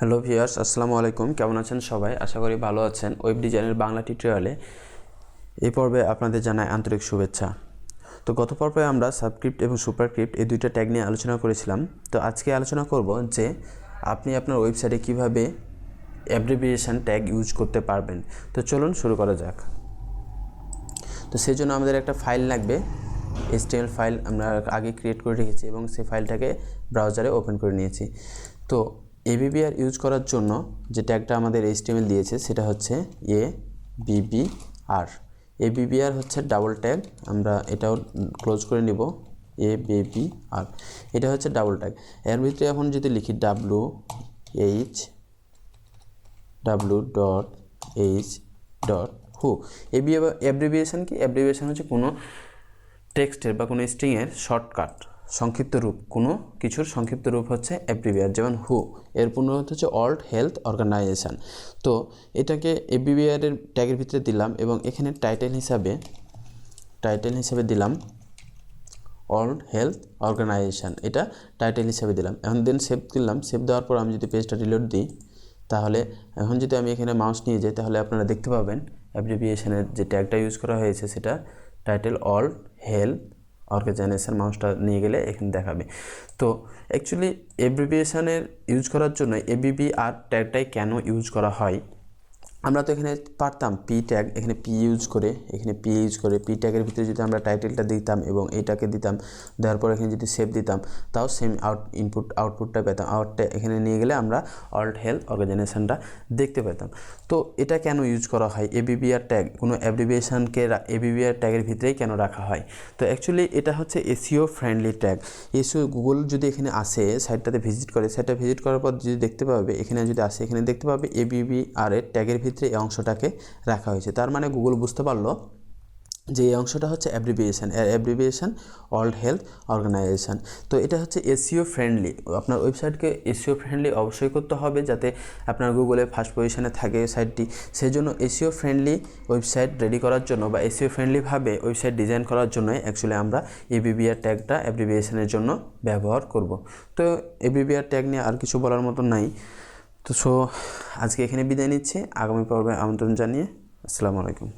Hello viewers, আসসালামু আলাইকুম। কেমন আছেন সবাই? আশা করি ভালো আছেন। ওয়েব ডিজাইনের বাংলা টিউটোরিয়ালে এই পর্বে আপনাদের জানাই আন্তরিক শুভেচ্ছা। তো গত পর্বে আমরা সাবস্ক্রিপ্ট এবং সুপারস্ক্রিপ্ট এই দুইটা ট্যাগ নিয়ে আলোচনা করেছিলাম। তো আজকে আলোচনা করব যে আপনি আপনার ওয়েবসাইটে কীভাবে অ্যাব্রিভিয়েশন ট্যাগ ইউজ করতে পারবেন। তো চলুন শুরু করা যাক। তো সেই জন্য আমাদের একটা ফাইল লাগবে। এসটিএল ফাইল আমরা আগে ক্রিয়েট করে রেখেছি এবং সেই ফাইলটাকে ব্রাউজারে ওপেন করে নিয়েছি। তো এবিবিআর ইউজ করার জন্য যে ট্যাগটা আমাদের HTML দিয়েছে, সেটা হচ্ছে এ বিবি আর এবিবিআর হচ্ছে ডাবল ট্যাগ আমরা এটাও ক্লোজ করে নিব এ বিবি আর এটা হচ্ছে ডাবল ট্যাগ এর ভিতরে এখন যদি লিখি W H W dot H dot হু এবি অ্যাব্রিভিয়েশন কি? অ্যাব্রিভিয়েশন হচ্ছে কোনো টেক্সটের বা কোনো স্ট্রিংয়ের শর্টকাট সংক্ষিপ্ত রূপ, কোনো কিছুর সংক্ষিপ্ত রূপ হচ্ছে অ্যাব্রিভিয়ার যেমন হু এর পূর্ণরূপ হচ্ছে অল্ড হেলথ অর্গানাইজেশন তো এটাকে এবিবিআরের ট্যাগের ভিতরে দিলাম এবং এখানে টাইটেল হিসাবে টাইটেল হিসাবে দিলাম অল্ড হেলথ অর্গানাইজেশন এটা টাইটেল হিসাবে দিলাম। এখন দেন সেভ দিলাম সেভ দেওয়ার পর আমি যদি পেজটা রিলোড দিই, তাহলে এখন যদি আমি এখানে মাউস নিয়ে যাই, তাহলে আপনারা দেখতে পাবেন অ্যাব্রিভিয়েশনের যে ট্যাগটা ইউজ করা হয়েছে, সেটা টাইটেল অল হেলথ অর্গানাইজেশন মাউসটা নিয়ে গেলে এখানে দেখাবে। তো অ্যাকচুয়ালি এব্রিভিয়েশানের ইউজ করার জন্য এবিবি আর ট্যাগটাই কেন ইউজ করা হয়? আমরা তো এখানে পারতাম পি ট্যাগ এখানে পি ইউজ করে, এখানে পি ইউজ করে পি ট্যাগের ভিতরে যদি আমরা টাইটেলটা দিতাম এবং এটাকে দিতাম, দেওয়ার পর এখানে যদি সেভ দিতাম, তাও সেম আউট ইনপুট আউটপুটটা পেতাম। আউটটা এখানে নিয়ে গেলে আমরা অল্ট হেলথ অর্গানাইজেশনটা দেখতে পেতাম। তো এটা কেন ইউজ করা হয়? এবিবিআর ট্যাগ কোনো অ্যাব্রিভিয়েশনকে এবিবিআর ট্যাগের ভিতরেই কেন রাখা হয়? তো অ্যাকচুয়ালি এটা হচ্ছে SEO friendly tag SEO Google যদি এখানে আসে সাইটটাতে ভিজিট করে সাইটটা ভিজিট করার পর যদি দেখতে পাবে, এখানে যদি আসে, এখানে দেখতে পাবে এবিবিআর এর ট্যাগের ভিতরে এই অংশটাকে রাখা হয়েছে। তার মানে গুগল বুঝতে পারল যে এই অংশটা হচ্ছে abbreviation abbreviation world health organisation তো এটা হচ্ছে এসিও ফ্রেন্ডলি আপনার ওয়েবসাইটকে এসিও ফ্রেন্ডলি অবশ্যই করতে হবে যাতে আপনার গুগলে ফার্স্ট পজিশনে থাকে সাইটটি সেই জন্য এসিও ফ্রেন্ডলি ওয়েবসাইট রেডি করার জন্য বা এসিও ফ্রেন্ডলিভাবে ওয়েবসাইট ডিজাইন করার জন্য অ্যাকচুয়ালি আমরা এবিবিআর ট্যাগটা অ্যাব্রিভিয়েশনের জন্য ব্যবহার করব। তো এবিবিআর ট্যাগ নিয়ে আর কিছু বলার মতো নাই। তো সো আজকে এখানে বিদায় নিচ্ছি। আগামী পর্বে আমন্ত্রণ জানিয়ে আসসালামু আলাইকুম।